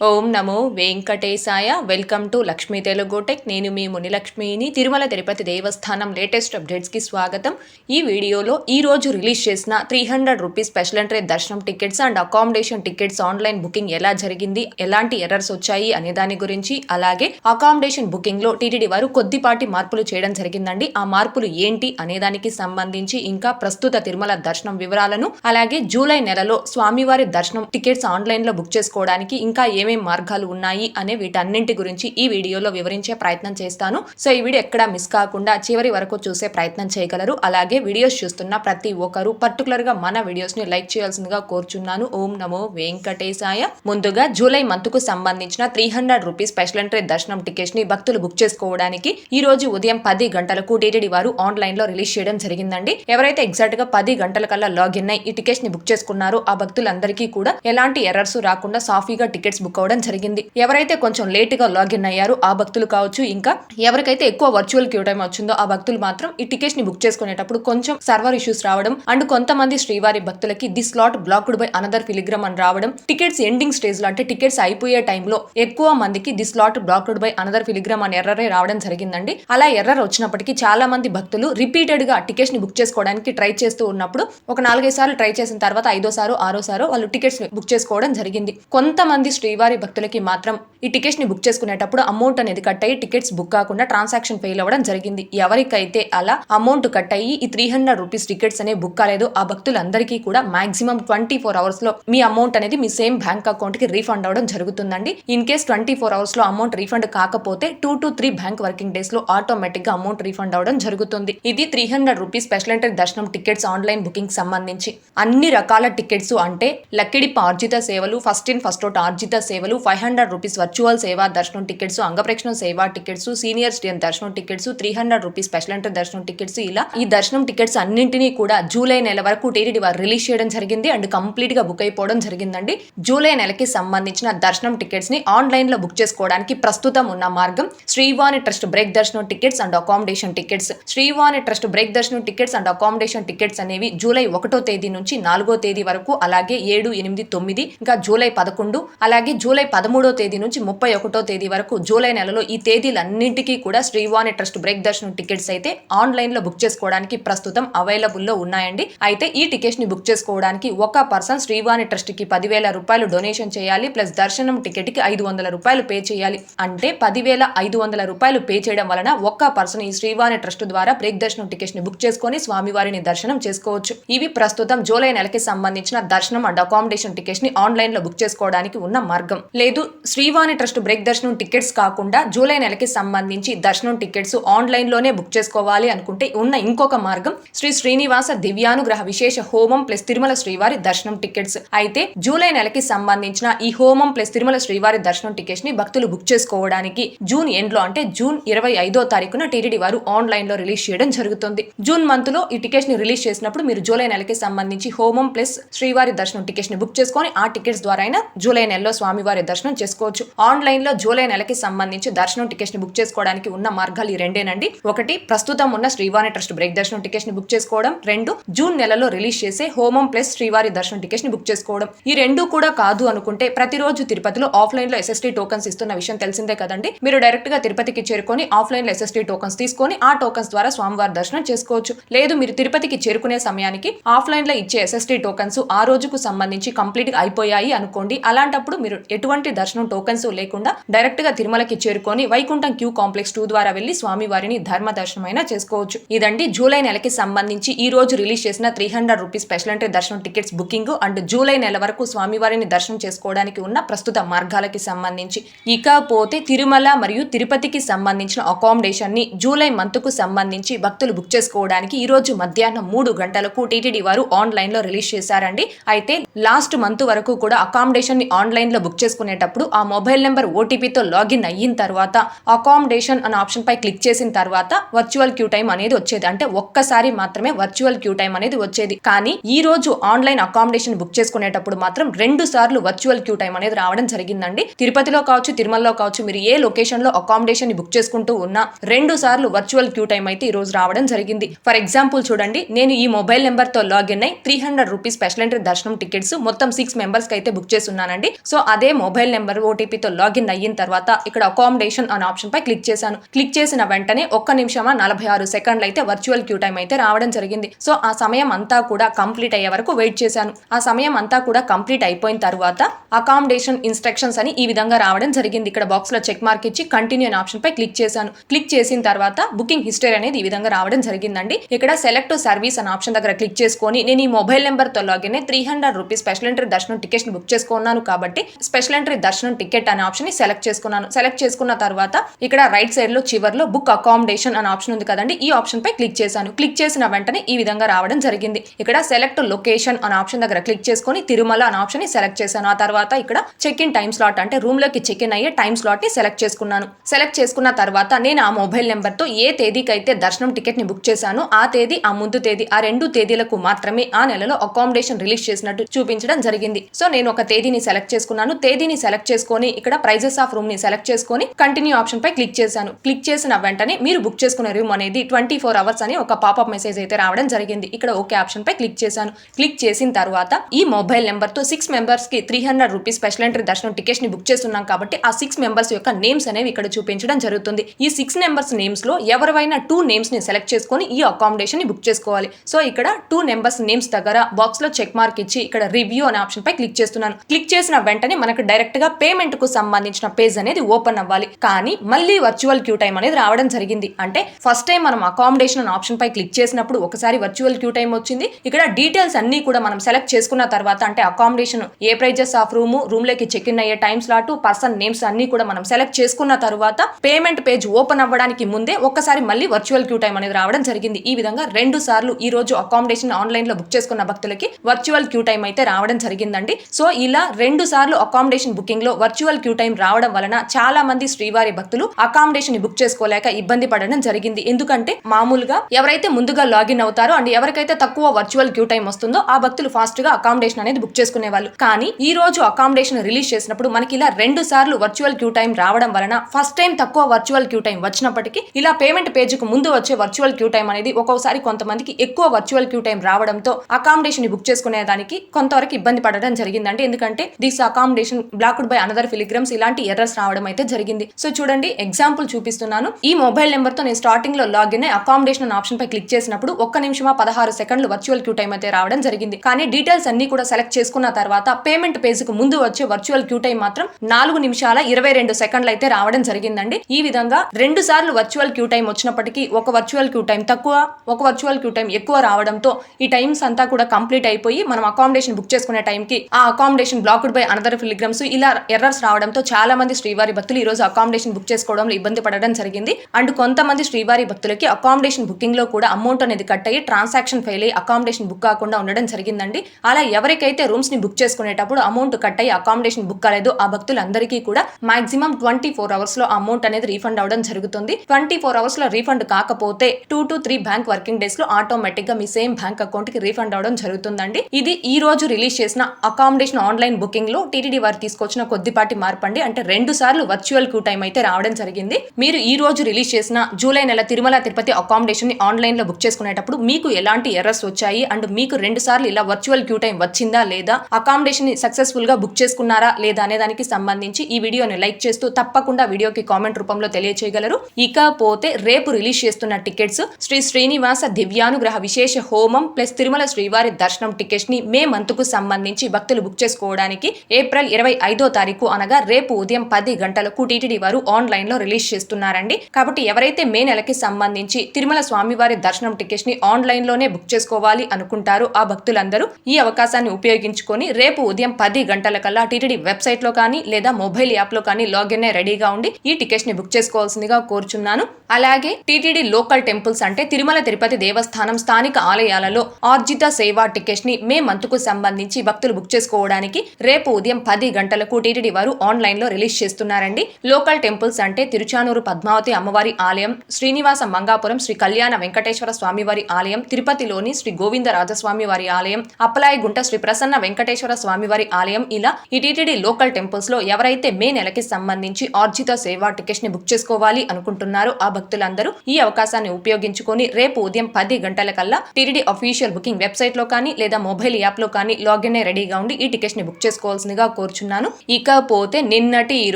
ఓం నమో వెంకటేశాయ. Welcome to Lakshmi Telugu tech. నేను మీ మునిలక్ష్మిని. తిరుమల తిరుపతి దేవస్థానం లేటెస్ట్ అప్డేట్స్కి స్వాగతం. ఈ వీడియోలో ఈరోజు రిలీజ్ చేసిన three hundred rupees special entry దర్శనం tickets and accommodation tickets online booking ఎలా జరిగింది ఎలాంటి ఎర్రర్స్ వచ్చాయి అనే దాని గురించి అలాగే అకామిడేషన్ బుకింగ్లో టీటీడీ వారు కొద్దిపాటి మార్పులు చేయడం జరిగిందండి. ఆ మార్పులు ఏంటి అనే దానికి సంబంధించి ఇంకా ప్రస్తుత తిరుమల దర్శనం వివరాలను అలాగే జూలై నెలలో స్వామివారి దర్శనం టికెట్స్ ఆన్లైన్లో బుక్ చేసుకోవడానికి ఇంకా ఏమేమి మార్గాలు ఉన్నాయి అనే వీటన్నింటి గురించి ఈ వీడియోలో వివరించే ప్రయత్నం చేస్తాను. సో ఈ వీడియో ఎక్కడా మిస్ కాకుండా చివరి వరకు చూసే ప్రయత్నం చేయగలరు. అలాగే వీడియోస్ చూస్తున్న ప్రతి ఒక్కరు పర్టికులర్గా మన వీడియోస్ని లైక్ చేయాల్సిందిగా కోరుచున్నాను. ఓం నమో వెంకటేశాయ. ముందుగా జూలై మంత్కు సంబంధించిన three hundred rupees special entry దర్శనం టికెట్స్ని భక్తులు బుక్ చేసుకోవడానికి ఈ రోజు ఉదయం పది గంటలకు టీటీడీ వారు ఆన్లైన్లో రిలీజ్ చేయడం జరిగిందండి. ఎవరైతే ఎగ్జాక్ట్గా పది గంటల కల్లా లాగిన్ అయి ఈ టికెట్స్ని బుక్ చేసుకున్నారో ఆ భక్తులందరికీ కూడా ఎలాంటి ఎర్రర్స్ రాకుండా సాఫీగా టికెట్స్ బుక్ అవ్వడం జరిగింది. ఎవరైతే కొంచెం లేట్గా లాగిన్ అయ్యారో ఆ భక్తులు కావచ్చు ఇంకా ఎవరికైతే ఎక్కువ వర్చువల్ క్యూ టైం వచ్చిందో ఆ భక్తులు మాత్రం ఈ టికెట్స్ని బుక్ చేసుకునేటప్పుడు కొంచెం సర్వర్ ఇష్యూస్ రావడం అండ్ కొంతమంది శ్రీవారి భక్తులకి the slot blocked by another pilgrim అని రావడం టికెట్స్ ఎండింగ్ స్టేజ్లో అంటే టికెట్స్ అయిపోయే టైంలో ఎక్కువ మందికి the slot blocked by another pilgrim అని ఎర్రరే రావడం జరిగిందండి. అలా ఎర్రర్ వచ్చినప్పటికీ చాలా మంది భక్తులు రిపీటెడ్గా టికెట్స్ని బుక్ చేసుకోవడానికి ట్రై చేస్తూ ఉన్నప్పుడు ఒక నాలుగైదు సార్లు ట్రై చేసిన తర్వాత ఐదోసారో ఆరోసారో వాళ్ళు టికెట్స్ బుక్ చేసుకోవడం జరిగింది. కొంతమంది శ్రీవారి భక్తులకి మాత్రం ఈ టికెట్స్ని బుక్ చేసుకునేటప్పుడు అమౌంట్ అనేది కట్ అయ్యి టికెట్స్ బుక్ కాకుండా ట్రాన్సాక్షన్ ఫెయిల్ అవ్వడం జరిగింది. ఎవరికైతే అలా అమౌంట్ కట్ అయ్యి ఈ త్రీ హండ్రెడ్ రూపీస్ టికెట్స్ అనేవి బుక్ కాలేదు ఆ భక్తులందరికీ కూడా మాక్సిమం ట్వంటీ ఫోర్ అవర్స్లో మీ అమౌంట్ అనేది మీ సేమ్ బ్యాంక్ అకౌంట్కి రీఫండ్ అవ్వడం జరుగుతుందండి. ఇన్ కేస్ ట్వంటీ ఫోర్ అవర్స్లో అమౌంట్ రీఫండ్ కాకపోతే two to three bank working డేస్లో ఆటోమేటిక్గా అమౌంట్ రీఫండ్ అవడం జరుగుతుంది. ఇది three hundred rupees special entry దర్శనం టికెట్స్ ఆన్లైన్ బుకింగ్ సంబంధించి. అన్ని రకాల టికెట్స్ అంటే లక్కిడిప ఆర్జిత సేవలు ఫస్ట్ ఇన్ ఫస్ట్ అవుట్ ఆర్జిత సేవలు ఫైవ్ హండ్రెడ్ రూపీస్ వర్చువల్ సేవ దర్శనం టికెట్స్ అంగప్రేక్షణ సేవా టికెట్స్ సీనియర్ స్టూడెంట్ దర్శనం tickets three hundred rupees special enter దర్శనం టికెట్స్ ఇలా ఈ దర్శనం టికెట్స్ అన్నింటినీ కూడా జూలై నెల వరకు టీటీడీ వారు రిలీజ్ చేయడం జరిగింది అండ్ కంప్లీట్గా బుక్ అయిపోవడం జరిగిందండి. జూలై నెలకి సంబంధించిన దర్శనం టికెట్స్ని ఆన్లైన్లో బుక్ చేసుకోవడానికి ప్రస్తుతం ఉన్న మార్గం శ్రీవాణి ట్రస్ట్ బ్రేక్ దర్శనం tickets and accommodation tickets. Srivani trust break దర్శనం టికెట్స్ అండ్ అకామిడేషన్ టికెట్స్ అనేవి జూలై ఒకటో తేదీ నుంచి నాలుగో తేదీ వరకు అలాగే ఏడు ఎనిమిది తొమ్మిది ఇంకా జూలై పదకొండు అలాగే జూలై పదమూడో తేదీ నుంచి ముప్పై ఒకటో తేదీ వరకు జూలై నెలలో ఈ తేదీలన్నింటికీ కూడా శ్రీవాణి ట్రస్ట్ బ్రేక్ దర్శనం టికెట్స్ అయితే ఆన్లైన్లో బుక్ చేసుకోవడానికి ప్రస్తుతం అవైలబుల్లో ఉన్నాయండి. అయితే ఈ టికెట్స్ని బుక్ చేసుకోవడానికి ఒక పర్సన్ శ్రీవాణి ట్రస్ట్కి పదివేల రూపాయలు డొనేషన్ చేయాలి ప్లస్ దర్శనం టికెట్కి ఐదు వందల రూపాయలు పే చేయాలి. అంటే పదివేల ఐదు వందల రూపాయలు పే చేయడం వలన ఒక్క పర్సన్ ఈ శ్రీవాణి ట్రస్ట్ ద్వారా బ్రేక్ దర్శనం టికెట్స్ని బుక్ చేసుకొని స్వామివారిని దర్శనం చేసుకోవచ్చు. ఇవి ప్రస్తుతం జూలై నెలకి సంబంధించిన దర్శనం అండ్ అకామిడేషన్ టికెట్స్ని ఆన్లైన్లో బుక్ చేసుకోవడానికి ఉన్న మార్గం. లేదు శ్రీవాణి ట్రస్ట్ బ్రేక్ దర్శనం టికెట్స్ కాకుండా జూలై నెలకి సంబంధించి దర్శనం టికెట్స్ ఆన్లైన్లోనే బుక్ చేసుకోవాలి అనుకుంటే ఉన్న ఇంకొక మార్గం శ్రీ శ్రీనివాస దివ్యానుగ్రహ విశేష హోమం ప్లస్ తిరుమల శ్రీవారి దర్శనం టికెట్స్. అయితే జూలై నెలకి సంబంధించిన ఈ హోమం ప్లస్ తిరుమల శ్రీవారి దర్శనం టికెట్స్ని భక్తులు బుక్ చేసుకోవడానికి జూన్ ఎండ్లో అంటే జూన్ ఇరవై ఐదో తారీఖున టీటీడీ వారు ఆన్లైన్లో రిలీజ్ చేయడం జరుగుతుంది. జూన్ మంత్లో ఈ టికెట్స్ని రిలీజ్ చేసినప్పుడు మీరు జూలై నెలకి సంబంధించి హోమం ప్లస్ శ్రీవారి దర్శనం టికెట్స్ని బుక్ చేసుకొని ఆ టికెట్స్ ద్వారా జూలై నెలలో స్వామి వారి దర్శనం చేసుకోవచ్చు. ఆన్లైన్లో జూలై నెలకి సంబంధించి దర్శనం టికెట్స్ని బుక్ చేసుకోవడానికి ఉన్న మార్గాలు ఈ రెండేనండి. ఒకటి ప్రస్తుతం ఉన్న శ్రీవారి ట్రస్ట్ బ్రేక్ దర్శనం టికెట్స్ని బుక్ చేసుకోవడం. రెండు జూన్ నెలలో రిలీజ్ చేసే హోమం ప్లస్ శ్రీవారి దర్శనం టికెట్స్ని బుక్ చేసుకోవడం. ఈ రెండు కూడా కాదు అనుకుంటే ప్రతిరోజు తిరుపతిలో ఆఫ్లైన్లో ఎస్ఎస్టీ టోకన్స్ ఇస్తున్న విషయం తెలిసిందే కదండి. మీరు డైరెక్ట్గా తిరుపతికి చేరుకొని ఆఫ్లైన్లో ఎస్ఎస్టీ టోకన్స్ తీసుకొని ఆ టోకన్స్ ద్వారా స్వామివారి దర్శనం చేసుకోవచ్చు. లేదు మీరు తిరుపతికి చేరుకునే సమయానికి ఆఫ్లైన్లో ఇచ్చే ఎస్ఎస్టీ టోకన్స్ ఆ రోజుకు సంబంధించి కంప్లీట్గా అయిపోయాయి అనుకోండి. అలాంటప్పుడు మీరు ఎటువంటి దర్శనం టోకన్స్ లేకుండా డైరెక్ట్గా తిరుమలకి చేరుకొని వైకుంఠం క్యూ కాంప్లెక్స్ టూ ద్వారా వెళ్ళి స్వామివారిని ధర్మ దర్శనమైనా చేసుకోవచ్చు. ఇదండి జూలై నెలకి సంబంధించి ఈ రోజు రిలీజ్ చేసిన three hundred rupees special entry దర్శనం టికెట్స్ బుకింగ్ అండ్ జూలై నెల వరకు స్వామివారిని దర్శనం చేసుకోవడానికి ఉన్న ప్రస్తుత మార్గాలకి సంబంధించి. ఇకపోతే తిరుమల మరియు తిరుపతికి సంబంధించిన అకామిడేషన్ని జూలై మంత్కు సంబంధించి భక్తులు బుక్ చేసుకోవడానికి ఈ రోజు మధ్యాహ్నం మూడు గంటలకు టీటీడీ వారు ఆన్లైన్లో రిలీజ్ చేశారండి. అయితే లాస్ట్ మంత్ వరకు కూడా అకామిడేషన్ని ఆన్లైన్లో బుక్ చేసుకునేటప్పుడు ఆ మొబైల్ నెంబర్ ఓటీపీతో లాగిన్ అయిన తర్వాత అకామిడేషన్ అనే ఆప్షన్ పై క్లిక్ చేసిన తర్వాత వర్చువల్ క్యూ టైం అనేది వచ్చేది. అంటే ఒక్కసారి మాత్రమే వర్చువల్ క్యూ టైం అనేది వచ్చేది. కానీ ఈ రోజు ఆన్లైన్ అకామిడేషన్ బుక్ చేసుకునేటప్పుడు మాత్రం రెండు సార్లు వర్చువల్ క్యూ టైం అనేది రావడం జరిగిందండి. తిరుపతిలో కావచ్చు తిరుమలలో కావచ్చు మీరు ఏ లొకేషన్లో అకామిడేషన్ బుక్ చేసుకుంటూ ఉన్నా రెండు సార్లు వర్చువల్ క్యూ టైం అయితే ఈ రోజు రావడం జరిగింది. ఫర్ ఎగ్జాంపుల్ చూడండి నేను ఈ మొబైల్ నెంబర్తో లాగిన్ అయి three hundred rupees special entry దర్శనం టికెట్స్ మొత్తం సిక్స్ మెంబర్స్కి అయితే బుక్ చేస్తున్నానండి సో అదే మొబైల్ నెంబర్ ఓటీపీతో లాగిన్ అయిన తర్వాత ఇక్కడ అకామిడేషన్ అనే ఆప్షన్ పై క్లిక్ చేశాను. క్లిక్ చేసిన వెంటనే ఒక్క నిమిషమా నలభై ఆరు సెకండ్లు అయితే వర్చువల్ క్యూ టైం అయితే రావడం జరిగింది. సో ఆ సమయం అంతా కూడా కంప్లీట్ అయ్యే వరకు వెయిట్ చేశాను. ఆ సమయం అంతా కూడా కంప్లీట్ అయిపోయిన తర్వాత అకామిడేషన్ ఇన్స్ట్రక్షన్స్ అని ఈ విధంగా రావడం జరిగింది. ఇక్కడ బాక్స్లో చెక్ మార్క్ ఇచ్చి కంటిన్యూ అనే ఆప్షన్ పై క్లిక్ చేశాను. క్లిక్ చేసిన తర్వాత బుకింగ్ హిస్టరీ అనేది ఈ విధంగా రావడం జరిగిందండి. ఇక్కడ సెలెక్ట్ సర్వీస్ అనే ఆప్షన్ దగ్గర క్లిక్ చేసుకొని నేను ఈ మొబైల్ నెంబర్తో login three hundred rupees special entry దర్శనం టికెట్ బుక్ చేసుకున్నాను కాబట్టి స్పెషల్ ఎంట్రీ దర్శనం టికెట్ అనే ఆప్షన్ని సెలెక్ట్ చేసుకున్నాను. సెలెక్ట్ చేసుకున్న తర్వాత ఇక్కడ రైట్ సైడ్లో చివర్లో బుక్ అకామిడేషన్ అనే ఆప్షన్ ఉంది కదండి. ఈ ఆప్షన్ పై క్లిక్ చేశాను. క్లిక్ చేసిన వెంటనే ఈ విధంగా రావడం జరిగింది. ఇక్కడ సెలెక్ట్ లొకేషన్ అనే ఆప్షన్ దగ్గర క్లిక్ చేసుకొని తిరుమల అనే ఆప్షన్ని సెలెక్ట్ చేశాను. ఆ తర్వాత ఇక్కడ చెక్ ఇన్ టైం స్లాట్ అంటే రూమ్లోకి చెక్ ఇన్ అయ్యే టైం స్లాట్ని సెలెక్ట్ చేసుకున్నాను. సెలెక్ట్ చేసుకున్న తర్వాత నేను ఆ మొబైల్ నెంబర్తో ఏ తేదీకి అయితే దర్శనం టికెట్ని బుక్ చేశాను ఆ తేదీ ఆ ముందు తేదీ ఆ రెండు తేదీలకు మాత్రమే ఆ నెలలో అకామిడేషన్ రిలీజ్ చేసినట్టు చూపించడం జరిగింది. సో నేను ఒక తేదీని సెలెక్ట్ చేసుకున్నాను. తేదీని సెలెక్ట్ చేసుకొని ఇక్కడ ప్రైజెస్ ఆఫ్ రూమ్ని సెలెక్ట్ చేసుకొని కంటిన్యూ ఆప్షన్ పై క్లిక్ చేశాను. క్లిక్ చేసిన వెంటనే మీరు బుక్ చేసుకునే రూమ్ అనేది ట్వంటీ ఫోర్ అవర్స్ అని ఒక పాపప్ మెసేజ్ అయితే రావడం జరిగింది. ఇక్కడ ఓకే ఆప్షన్ పై క్లిక్ చేశాను. క్లిక్ చేసిన తర్వాత ఈ మొబైల్ నెంబర్తో సిక్స్ మెంబర్స్కి three hundred rupees special entry దర్శనం టికెట్స్ని బుక్ చేస్తున్నాం కాబట్టి ఆ సిక్స్ మెంబర్స్ యొక్క నేమ్స్ అనేవి ఇక్కడ చూపించడం జరుగుతుంది. ఈ సిక్స్ నెంబర్స్ నేమ్స్లో ఎవరివైనా టూ నేమ్స్ని సెలెక్ట్ చేసుకొని ఈ అకామిడేషన్ని బుక్ చేసుకోవాలి. సో ఇక్కడ టూ నెంబర్స్ నేమ్స్ దగ్గర బాక్స్లో చెక్ మార్క్ ఇచ్చి ఇక్కడ రివ్యూ అనే ఆప్షన్ పై క్లిక్ చేస్తున్నాను. క్లిక్ చేసిన వెంటనే మనకు డైరెక్ట్గా పేమెంట్కు సంబంధించిన పేజ్ అనేది ఓపెన్ అవ్వాలి. కానీ మళ్ళీ వర్చువల్ క్యూ టైం అనేది రావడం జరిగింది. అంటే ఫస్ట్ టైం మనం అకామిడేషన్ అనే ఆప్షన్ పై క్లిక్ చేసినప్పుడు ఒకసారి వర్చువల్ క్యూ టైం వచ్చింది. ఇక్కడ డీటెయిల్స్ అన్ని కూడా మనం సెలెక్ట్ చేసుకున్న తర్వాత అంటే అకామిడేషన్ ఏ ప్రైజెస్ ఆఫ్ రూమ్ రూమ్లోకి చెక్ ఇన్ అయ్యే టైం స్లాట్ పర్సన్ నేమ్స్ అన్ని కూడా మనం సెలెక్ట్ చేసుకున్న తర్వాత పేమెంట్ పేజ్ ఓపెన్ అవ్వడానికి ముందే ఒకసారి మళ్ళీ వర్చువల్ క్యూ టైం అనేది రావడం జరిగింది. ఈ విధంగా రెండు సార్లు ఈ రోజు అకామిడేషన్ ఆన్లైన్లో బుక్ చేసుకున్న భక్తులకి వర్చువల్ క్యూ టైం అయితే రావడం జరిగిందండి. సో ఇలా రెండు సార్లు అకామిడేషన్ బుకింగ్లో వర్చువల్ క్యూ టైం రావడం వలన చాలా మంది శ్రీవారి భక్తులు అకామిడేషన్ని బుక్ చేసుకోలేక ఇబ్బంది పడడం జరిగింది. ఎందుకంటే మామూలుగా ఎవరైతే ముందుగా లాగిన్ అవుతారో అండ్ ఎవరికైతే తక్కువ వర్చువల్ క్యూ టైం వస్తుందో ఆ భక్తులు ఫాస్ట్గా అకామిడేషన్ అనేది బుక్ చేసుకునే వాళ్ళు. కానీ ఈ రోజు అకామిడేషన్ రిలీజ్ చేసినప్పుడు మనకి ఇలా రెండు సార్లు వర్చువల్ క్యూ టైం రావడం వలన ఫస్ట్ టైం తక్కువ వర్చువల్ క్యూ టైం వచ్చినప్పటికీ ఇలా పేమెంట్ పేజీకి ముందు వచ్చే వర్చువల్ క్యూ టైం అనేది ఒక్కోసారి కొంతమందికి ఎక్కువ వర్చువల్ క్యూ టైం రావడంతో అకామిడేషన్ని బుక్ చేసుకునే దానికి కొంతవరకు ఇబ్బంది పడడం జరిగిందంటే ఎందుకంటే this accommodation blocked by another pilgrims ఇలాంటి ఎర్రర్స్ రావడం అయితే జరిగింది. సో చూడండి ఎగ్జాంపుల్ చూపిస్తున్నాను. ఈ మొబైల్ నెంబర్తో నేను స్టార్టింగ్లో లాగిన్ అయి అకామిడేషన్ ఆప్షన్ పై క్లిక్ చేసినప్పుడు ఒక్క నిమిషమా పదహారు సెకండ్లు వర్చువల్ క్యూ టైం అయితే రావడం జరిగింది. కానీ డీటెయిల్స్ అన్ని కూడా సెలెక్ట్ చేసుకున్న తర్వాత పేమెంట్ పేజ్కు ముందు వచ్చే వర్చువల్ క్యూ టైం మాత్రం నాలుగు నిమిషాల ఇరవై రెండు సెకండ్లు అయితే రావడం జరిగిందండి. ఈ విధంగా రెండు సార్లు వర్చువల్ క్యూ టైం వచ్చినప్పటికీ ఒక వర్చువల్ క్యూ టైం తక్కువ ఒక వర్చువల్ క్యూ టైం ఎక్కువ రావడంతో ఈ టైమ్స్ అంతా కూడా కంప్లీట్ అయిపోయి మనం అకామిడేషన్ బుక్ చేసుకునే టైంకి ఆ accommodation blocked by another pilgrim pilgrims ఇలా ఎర్రర్స్ రావడంతో చాలా మంది శ్రీవారి భక్తులు ఈ రోజు అకామిడేషన్ బుక్ చేసుకోవడంలో ఇబ్బంది పడడం జరిగింది. అండ్ కొంతమంది శ్రీవారి భక్తులకి అకామిడేషన్ బుకింగ్లో కూడా అమౌంట్ అనేది కట్ అయ్యి ట్రాన్సాక్షన్ ఫెయిల్ అయ్యి అకామిడేషన్ బుక్ కాకుండా ఉండడం జరిగిందండి. అలా ఎవరికైతే రూమ్స్ని బుక్ చేసుకునేటప్పుడు అమౌంట్ కట్ అయ్యి అకామిడేషన్ బుక్ కాలేదు ఆ భక్తులందరికీ కూడా మాక్సిమం ట్వంటీ ఫోర్ అవర్స్లో అమౌంట్ అనేది రీఫండ్ అవడం జరుగుతుంది. ట్వంటీ ఫోర్ అవర్స్లో రీఫండ్ కాకపోతే two to three bank working డేస్లో ఆటోమేటిక్గా మీ సేమ్ బ్యాంక్ అకౌంట్కి రీఫండ్ అవడం జరుగుతుందండి. ఇది ఈ రోజు రిలీజ్ చేసిన అకామిడేషన్ ఆన్లైన్ బుకింగ్లో టీటీడీ వారు తీసుకొచ్చిన కొద్దిపాటి మార్పండి. అంటే రెండు సార్లు వర్చువల్ క్యూ టైం అయితే రావడం జరిగింది. మీరు ఈ రోజు రిలీజ్ చేసిన జూలై నెల తిరుమల తిరుపతి అకామిడేషన్ని ఆన్లైన్లో బుక్ చేసుకునేటప్పుడు మీకు ఎలాంటి ఎర్రర్స్ వచ్చాయి? అండ్ మీకు రెండు సార్లు ఇలా వర్చువల్ క్యూ టైం వచ్చిందా లేదా? అకామిడేషన్ని సక్సెస్ఫుల్గా బుక్ చేసుకున్నారా లేదా అనే దానికి సంబంధించి ఈ వీడియోని లైక్ చేస్తూ తప్పకుండా వీడియోకి కామెంట్ రూపంలో తెలియచేయగలరు. ఇకపోతే రేపు రిలీజ్ చేస్తున్న టికెట్స్ శ్రీ శ్రీనివాస దివ్యానుగ్రహ విశేష హోమం ప్లస్ తిరుమల శ్రీవారి దర్శనం టికెట్స్ని మే మంత్కు సంబంధించి భక్తులు బుక్ చేసుకోవడానికి ఏప్రిల్ ఇరవై ఐదో తారీఖు అనగా రేపు ఉదయం పది గంటలకు టీటీడీ వారు ఆన్లైన్లో రిలీజ్ చేస్తున్నారండి. కాబట్టి ఎవరైతే మే నెలకి సంబంధించి తిరుమల స్వామివారి దర్శనం టికెట్స్ని ఆన్లైన్లోనే బుక్ చేసుకోవాలి అనుకుంటారో ఆ భక్తులందరూ ఈ అవకాశాన్ని ఉపయోగించుకొని రేపు ఉదయం పది గంటల కల్లా టీటీడీ వెబ్సైట్లో కానీ లేదా మొబైల్ యాప్లో కానీ లాగిన్ అయి రెడీగా ఉండి ఈ టికెట్స్ని బుక్ చేసుకోవాల్సిందిగా కోరుచున్నాను. అలాగే టీటీడీ లోకల్ టెంపుల్స్ అంటే తిరుమల తిరుపతి దేవస్థానం స్థానిక ఆలయాలలో ఆర్జిత సేవా టికెట్స్ని మే మంత్కు సంబంధించి భక్తులు బుక్ చేసుకోవడానికి రేపు ఉదయం పది గంటలకు టీటీడీ వారు ఆన్లైన్లో రిలీజ్ చేస్తున్నారండి. లోకల్ టెంపుల్స్ అంటే తిరుచానూరు పద్మావతి అమ్మవారి ఆలయం శ్రీనివాస మంగాపురం శ్రీ కళ్యాణ వెంకటేశ్వర స్వామివారి ఆలయం తిరుపతిలోని శ్రీ గోవింద రాజస్వామి వారి ఆలయం అప్పలాయిగుంట శ్రీ ప్రసన్న వెంకటేశ్వర స్వామివారి ఆలయం. ఇలా ఈ టీటీడీ లోకల్ టెంపుల్స్లో ఎవరైతే మే నెలకి సంబంధించి ఆర్జిత సేవా టికెట్స్ని బుక్ చేసుకోవాలి అనుకుంటున్నారో ఆ భక్తులందరూ ఈ అవకాశాన్ని ఉపయోగించుకొని రేపు ఉదయం పది గంటల కల్లా టీటీడీ అఫీషియల్ బుకింగ్ వెబ్సైట్లో కానీ లేదా మొబైల్ యాప్లో కానీ లాగిన్ అయి రెడీగా ఉండి ఈ టికెట్స్ని బుక్ చేసుకోవాల్సిందిగా కోరుచున్నాను. ఇకపోతే నిన్నటి ఈ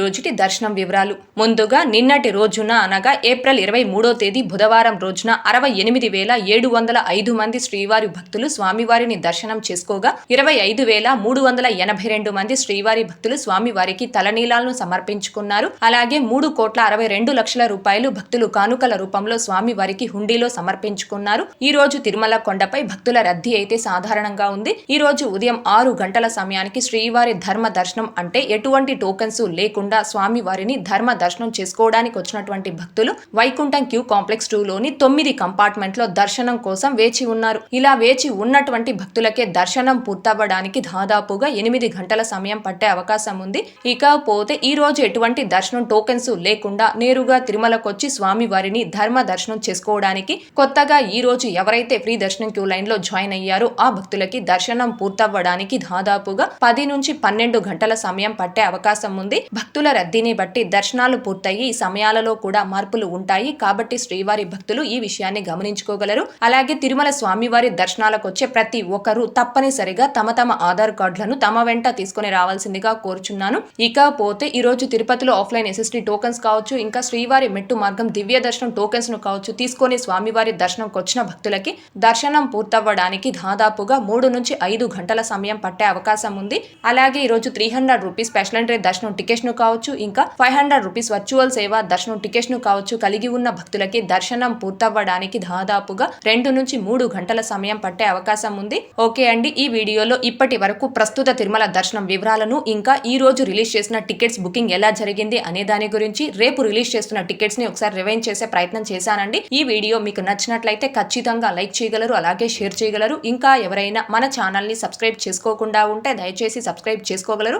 రోజుటి దర్శనం వివరాలు. ముందుగా నిన్నటి రోజున అనగా ఏప్రిల్ ఇరవై మూడో తేదీ బుధవారం రోజున అరవై ఎనిమిది వేల ఏడు వందల ఐదు మంది శ్రీవారి భక్తులు స్వామివారిని దర్శనం చేసుకోగా ఇరవై ఐదు వేల మూడు వందల ఎనభై రెండు మంది శ్రీవారి భక్తులు స్వామివారికి తలనీలాలను సమర్పించుకున్నారు. అలాగే మూడు కోట్ల అరవై రెండు లక్షల రూపాయలు భక్తులు కానుకల రూపంలో స్వామివారికి హుండీలో సమర్పించుకున్నారు. ఈ రోజు తిరుమల కొండపై భక్తుల రద్దీ అయితే సాధారణంగా ఉంది. ఈ రోజు ఉదయం ఆరు గంటల సమయానికి శ్రీవారి ధర్మ దర్శనం అంటే ఎటువంటి టోకన్స్ లేకుండా స్వామి వారిని ధర్మ దర్శనం చేసుకోవడానికి వచ్చినటువంటి భక్తులు వైకుంఠం క్యూ కాంప్లెక్స్ టూ లోని తొమ్మిది కంపార్ట్మెంట్లో దర్శనం కోసం వేచి ఉన్నారు. ఇలా వేచి ఉన్నటువంటి భక్తులకే దర్శనం పూర్తవ్వడానికి దాదాపుగా ఎనిమిది గంటల సమయం పట్టే అవకాశం ఉంది. ఇకపోతే ఈ రోజు ఎటువంటి దర్శనం టోకెన్స్ లేకుండా నేరుగా తిరుమలకొచ్చి స్వామి వారిని ధర్మ దర్శనం చేసుకోవడానికి కొత్తగా ఈ రోజు ఎవరైతే ఫ్రీ దర్శనం క్యూ లైన్లో జాయిన్ అయ్యారో ఆ భక్తులకి దర్శనం పూర్తవ్వడానికి దాదాపుగా పది నుంచి పన్నెండు గంటల సమయం పట్టే అవకాశం ఉంది. భక్తుల రద్దీని బట్టి దర్శనాలు పూర్తయి ఈ సమయాలలో కూడా మార్పులు ఉంటాయి. కాబట్టి శ్రీవారి భక్తులు ఈ విషయాన్ని గమనించుకోగలరు. అలాగే తిరుమల స్వామివారి దర్శనాలకు వచ్చే ప్రతి ఒక్కరూ తప్పనిసరిగా తమ తమ ఆధార్ కార్డులను తమ వెంట తీసుకుని రావాల్సిందిగా కోరుచున్నాను. ఇకపోతే ఈ రోజు తిరుపతిలో ఆఫ్లైన్ ఎస్ఎస్టీ టోకెన్స్ కావచ్చు ఇంకా శ్రీవారి మెట్టు మార్గం దివ్య దర్శనం టోకెన్స్ను కావచ్చు తీసుకొని స్వామివారి దర్శనంకి వచ్చిన భక్తులకి దర్శనం పూర్తవ్వడానికి దాదాపుగా మూడు నుంచి ఐదు గంటల సమయం పట్టే అవకాశం ఉంది. అలాగే ఈ రోజు three hundred rupees special entry దర్శనం టికెట్ను కావచ్చు ఇంకా ఫైవ్ హండ్రెడ్ రూపీస్ వర్చువల్ సేవ దర్శనం టికెట్ను కావచ్చు కలిగి ఉన్న భక్తులకి దర్శనం పూర్తవ్వడానికి దాదాపుగా రెండు నుంచి మూడు గంటల సమయం పట్టే అవకాశం ఉంది. ఓకే అండి ఈ వీడియోలో ఇప్పటి వరకు ప్రస్తుత తిరుమల దర్శనం వివరాలను ఇంకా ఈ రోజు రిలీజ్ చేసిన టికెట్స్ బుకింగ్ ఎలా జరిగింది అనే దాని గురించి రేపు రిలీజ్ చేస్తున్న టికెట్స్ని ఒకసారి రివైన్ చేసే ప్రయత్నం చేశానండి. ఈ వీడియో మీకు నచ్చినట్లయితే ఖచ్చితంగా లైక్ చేయగలరు అలాగే షేర్ చేయగలరు. ఇంకా ఎవరైనా మన ఛానల్ని సబ్స్క్రైబ్ చేసుకోకుండా ఉంటే దయచేసి సబ్స్క్రైబ్ చేసుకోగలరు.